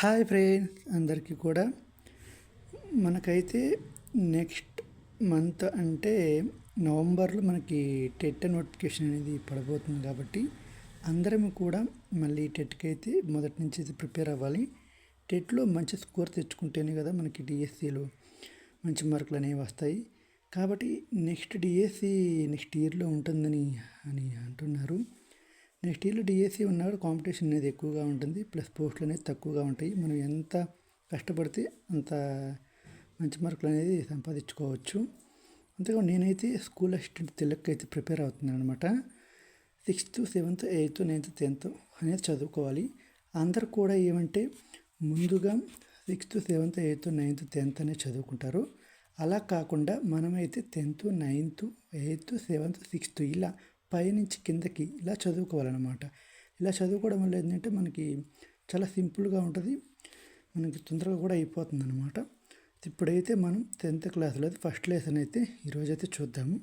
Hi friends అందరికీ కూడా. మనకైతే నెక్స్ట్ మంత్ అంటే నవంబర్లో మనకి టెట్ నోటిఫికేషన్ అనేది పడబోతుంది కాబట్టి అందరం కూడా మళ్ళీ టెట్కి అయితే మొదటి నుంచి అయితే ప్రిపేర్ అవ్వాలి. టెట్లో మంచి స్కోర్ తెచ్చుకుంటేనే కదా మనకి డిఎస్సిలో మంచి మార్కులు అనేవి వస్తాయి. కాబట్టి నెక్స్ట్ డిఎస్సి నెక్స్ట్ ఇయర్లో ఉంటుందని అని అంటున్నారు. నెక్స్ట్ ఇయర్లో డిఎస్సి ఉన్నప్పుడు కాంపిటీషన్ అనేది ఎక్కువగా ఉంటుంది ప్లస్ పోస్టులు అనేది తక్కువగా ఉంటాయి. మనం ఎంత కష్టపడితే అంత మంచి మార్కులు అనేది సంపాదించుకోవచ్చు. అంతేకాదు నేనైతే స్కూల్ అసిస్టెంట్ తెలుగుకి అయితే ప్రిపేర్ అవుతున్నాను అనమాట sixth seventh eighth ninth tenth అనేది చదువుకోవాలి. అందరు కూడా ఏమంటే ముందుగా sixth seventh eighth ninth tenth అనేది చదువుకుంటారు. అలా కాకుండా మనమైతే tenth ninth eighth seventh sixth ఇలా పైనుంచి కిందకి ఇలా చదువుకోవాలన్నమాట. ఇలా చదువుకోవడం వల్ల ఏంటంటే మనకి చాలా సింపుల్గా ఉంటుంది. మనకి తొందరగా కూడా అయిపోతుంది అనమాట ఇప్పుడైతే మనం టెన్త్ క్లాస్లో అయితే ఫస్ట్ లెసన్ అయితే ఈరోజైతే చూద్దాము.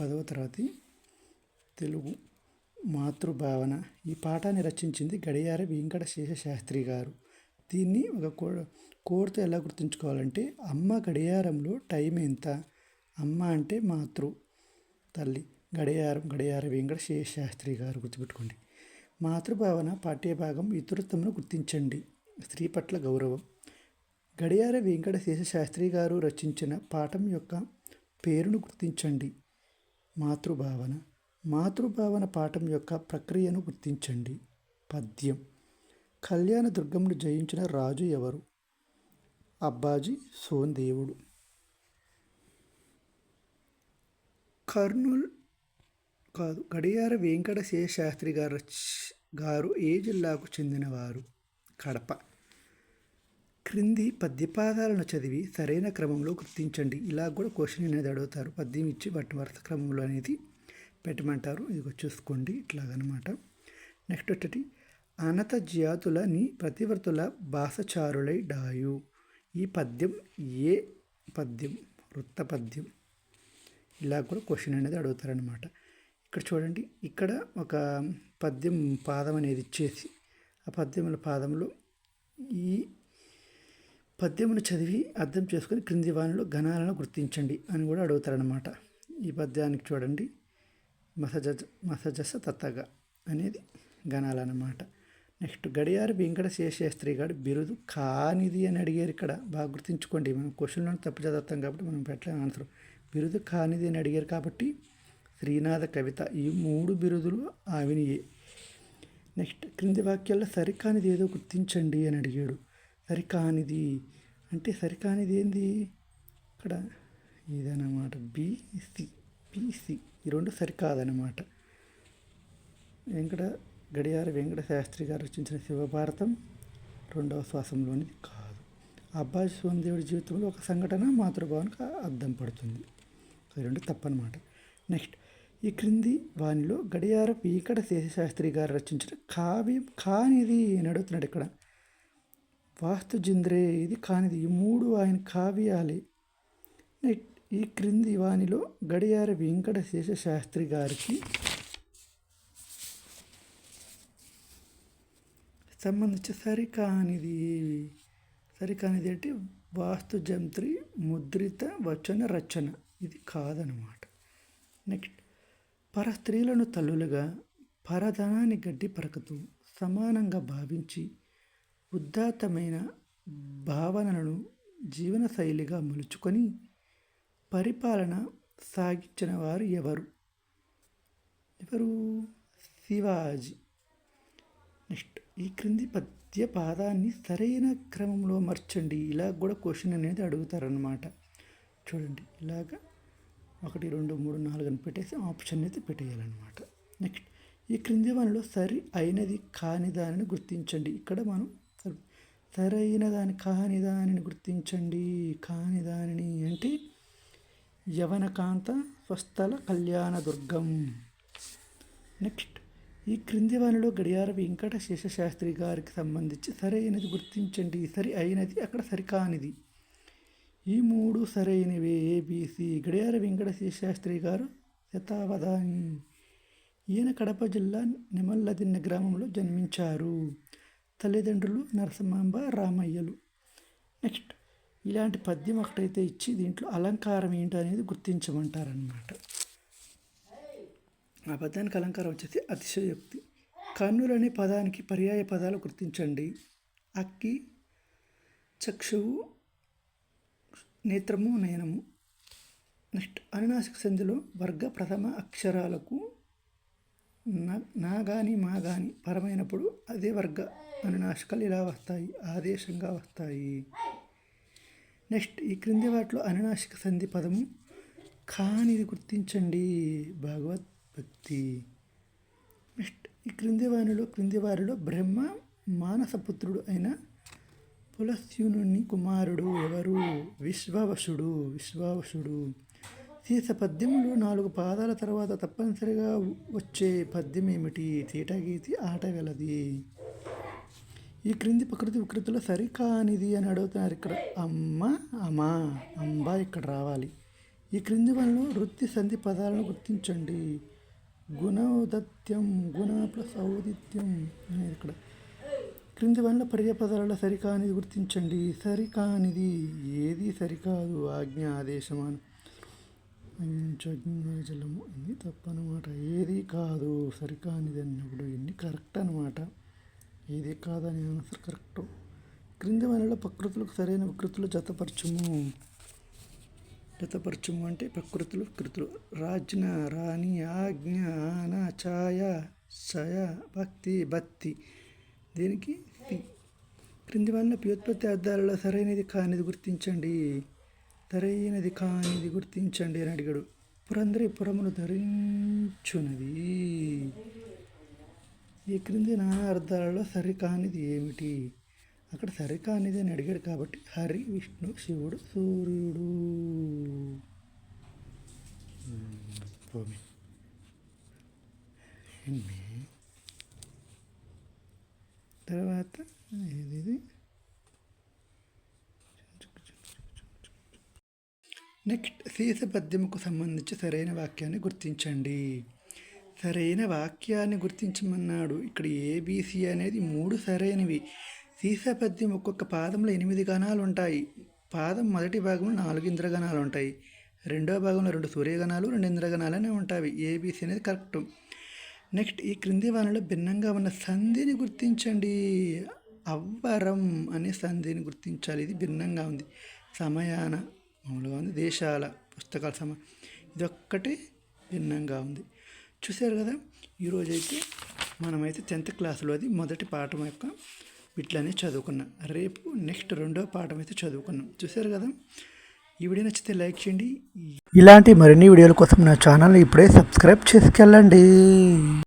పదవ తరగతి తెలుగు మాతృభావన ఈ పాఠాన్ని రచించింది గడియార వెంకట శేషశాస్త్రి గారు. దీన్ని ఒక కో కోడ్తో ఎలా గుర్తుంచుకోవాలంటే అమ్మ గడియారంలో టైం ఎంత? అమ్మ అంటే మాతృ తల్లి. గడియారం గడియార వెంకట శాస్త్రి గారు గుర్తుపెట్టుకోండి. మాతృభావన పాఠ్యభాగం ఇతరత్వమును గుర్తించండి. స్త్రీ పట్ల గౌరవం. గడియార వెంకట శాస్త్రి గారు రచించిన పాఠం యొక్క పేరును గుర్తించండి. మాతృభావన. మాతృభావన పాఠం యొక్క ప్రక్రియను గుర్తించండి. పద్యం. కళ్యాణ దుర్గమును జయించిన రాజు ఎవరు? అబ్బాజీ సోందేవుడు కర్నూల్ కాదు. గడియార వెంకట శాస్త్రి గారు గారు ఏ జిల్లాకు చెందినవారు? కడప. క్రింది పద్యపాదాలను చదివి సరైన క్రమంలో గుర్తించండి. ఇలా కూడా క్వశ్చన్ అనేది అడుగుతారు. పద్యం ఇచ్చి బట్టి వరుస క్రమంలో అనేది పెట్టమంటారు. ఇది చూసుకోండి. ఇట్లాగనమాట. నెక్స్ట్ వచ్చేటి అనత జాతులని ప్రతివర్తుల భాషచారులై డాయు. ఈ పద్యం ఏ పద్యం? వృత్త పద్యం. ఇలా కూడా క్వశ్చన్ అనేది అడుగుతారనమాట. ఇక్కడ చూడండి ఇక్కడ ఒక పద్యం పాదం అనేది ఇచ్చేసి ఆ పద్యముల పాదంలో ఈ పద్యమును చదివి అర్థం చేసుకొని క్రింది వానిలో ఘనాలను గుర్తించండి అని కూడా అడుగుతారనమాట ఈ పద్యానికి చూడండి మసజ మసజస తత్తగా అనేది గణాలన్నమాట నెక్స్ట్ గడియార వెంకట శేషేస్త్రి గారు బిరుదు కానిది అని అడిగారు ఇక్కడ. బాగా గుర్తుంచుకోండి మనం క్వశ్చన్లో తప్పు చదువుతాం కాబట్టి మనం పెట్టలేము ఆన్సర్. బిరుదు కానిది అని అడిగారు కాబట్టి శ్రీనాథ కవిత. ఈ మూడు బిరుదులు ఆవినియే. నెక్స్ట్ క్రింది వాక్యాల్లో సరికానిది ఏదో గుర్తించండి అని అడిగాడు. సరికానిది అంటే సరికానిది ఏంది? ఇక్కడ ఇదన్నమాట బీసీ బీసీ ఈ రెండు సరికాదనమాట వెంకట గడియార వెంకట శాస్త్రి గారు రచించిన శివభారతం రెండవ శ్వాసంలోనిది కాదు. అబ్బాయి స్వామిదేవుడి జీవితంలో ఒక సంఘటన మాతృభావనకు అర్థం పడుతుంది. రెండు తప్పనమాట నెక్స్ట్ ఈ క్రింది వానిలో గడియార వెంకట శేషశాస్త్రి గారు రచించిన కావ్యం కానిది అని అడుగుతున్నాడు ఇక్కడ. వాస్తు జింద్రే ఇది కానిది. ఈ మూడు ఆయన కావ్యాలే. ఈ క్రింది వానిలో గడియార వెంకట శేషశాస్త్రి గారికి సంబంధించి సరికానిది. సరికానిది అంటే వాస్తు జంత్రి ముద్రిత వచన రచన. ఇది కాదనమాట నెక్స్ట్ పర స్త్రీలను తల్లులుగా పరధనాన్ని గడ్డి పరకతూ సమానంగా భావించి ఉదాత్తమైన భావనలను జీవనశైలిగా మలుచుకొని పరిపాలన సాగించిన వారు ఎవరు? ఎవరు? శివాజీ. నెక్స్ట్ ఈ క్రింది పద్య పాదాన్ని సరైన క్రమంలో మర్చండి. ఇలా కూడా క్వశ్చన్ అనేది అడుగుతారనమాట చూడండి ఇలాగా ఒకటి రెండు మూడు నాలుగు అని పెట్టేసి ఆప్షన్ అయితే పెట్టేయాలన్నమాట. నెక్స్ట్ ఈ క్రింది వనలో సరి అయినది కాని దానిని గుర్తించండి. ఇక్కడ మనం సరైన దాని కాని దానిని గుర్తించండి. కాని దానిని అంటే యవనకాంత స్వస్థల కళ్యాణ దుర్గం. నెక్స్ట్ ఈ క్రింది వానిలో గడియార వెంకట శేషశాస్త్రి గారికి సంబంధించి సరైనది గుర్తించండి. సరి అయినది అక్కడ సరికానిది ఈ మూడు సరైనవే ఏబిసి గడియార వెంకట శాస్త్రి గారు శతావధాని. ఈయన కడప జిల్లా నిమల్లదిన్న గ్రామంలో జన్మించారు. తల్లిదండ్రులు నరసింహాంబ రామయ్యలు. నెక్స్ట్ ఇలాంటి పద్యం ఒకటైతే ఇచ్చి దీంట్లో అలంకారం ఏంటి అనేది గుర్తించమంటారనమాట ఆ పదానికి అలంకారం వచ్చేసి అతిశయోక్తి. కన్నులు అనే పదానికి పర్యాయ పదాలు గుర్తించండి. అక్కి చక్షువు నేత్రము నయనము. నెక్స్ట్ అనునాసిక సంధిలో వర్గ ప్రథమ అక్షరాలకు నా- నా గాని మా గాని పరమైనప్పుడు అదే వర్గ అనునాసికలు ఇలా వస్తాయి ఆదేశంగా వస్తాయి. నెక్స్ట్ ఈ క్రింది వాటిలో అనునాసిక సంధి పదము కానిది గుర్తించండి భగవద్భక్తి. నెక్స్ట్ ఈ క్రింది వారిలో క్రింది వారిలో బ్రహ్మ మానసపుత్రుడు అయిన పులస్యునుని కుమారుడు ఎవరు? విశ్వావసుడు విశ్వావసుడు. సీత పద్యములు నాలుగు పాదాల తర్వాత తప్పనిసరిగా వచ్చే పద్యం ఏమిటి తీటగీతి ఆట గలది ఈ క్రింది ప్రకృతి వికృతిలో సరికానిది అని అడుగుతున్నారు ఇక్కడ. అమ్మ అమా అంబ ఇక్కడ రావాలి. ఈ క్రింది వనలో వృత్తి సంధి పదాలను గుర్తించండి. గుణోదత్యం గుణ ప్లస్ ఔదిత్యం అనేది ఇక్కడ. క్రింది వల్ల పర్యపదాల పదాలలో సరికానిది గుర్తించండి. సరికానిది ఏది సరికాదు. ఆజ్ఞ ఆదేశమాన. జలము ఇది తప్పనమాట. ఏది కాదు. సరికానిది అన్నప్పుడు ఇన్ని కరెక్ట్ అనమాట ఏది కాదని ఆన్సర్ కరెక్ట్. క్రింది వనరుల ప్రకృతులకు సరైన వికృతులు జతపరచుము. జతపరచుము అంటే ప్రకృతులు వికృతులు. రాజ్న రాణి ఆజ్ఞ ఆన ఛాయ ఛయ భక్తి భక్తి. దీనికి? క్రింది వలన ప్యోత్పత్తి అర్థాలలో సరైనది కానిది గుర్తించండి. సరైనది కానిది గుర్తించండి అని అడిగాడు. పురందరి పురమును ధరించున్నది ఈ క్రింది నానా అర్థాలలో సరికానిది ఏమిటి? అక్కడ సరికానిది అని అడిగాడు కాబట్టి హరి విష్ణు శివుడు సూర్యుడు. భూమి తర్వాత ఇది నెక్స్ట్ సీస పద్యముకు సంబంధించి సరైన వాక్యాన్ని గుర్తించండి. సరైన వాక్యాన్ని గుర్తించమన్నాడు. ఇక్కడ ఏబిసి అనేది మూడు సరైనవి. సీస పద్యం ఒక్కొక్క పాదంలో ఎనిమిది గణాలు ఉంటాయి పాదం మొదటి భాగంలో నాలుగు ఇంద్రగణాలు ఉంటాయి రెండో భాగంలో రెండు సూర్యగణాలు రెండు ఇంద్రగణాలు అనేవి ఉంటాయి ఏబీసీ అనేది కరెక్ట్. నెక్స్ట్ ఈ క్రింది వానలో భిన్నంగా ఉన్న సంధిని గుర్తించండి. అవ్వరం అనే సంధిని గుర్తించాలి. ఇది భిన్నంగా ఉంది. సమయాన మామూలుగా ఉంది. దేశాల పుస్తకాల సమ ఇది ఒక్కటే భిన్నంగా ఉంది. చూశారు కదా? ఈరోజైతే మనమైతే టెన్త్ క్లాస్లో అది మొదటి పాఠం యొక్క బిట్లనే చదువుకున్నాం. రేపు నెక్స్ట్ రెండో పాఠం అయితే చదువుకున్నాం. చూశారు కదా? ఈ వీడియో నచ్చితే లైక్ చేయండి. ఇలాంటి మరిన్ని వీడియోల కోసం నా ఛానల్ ఇప్పుడే సబ్స్క్రైబ్ చేసుకెళ్ళండి.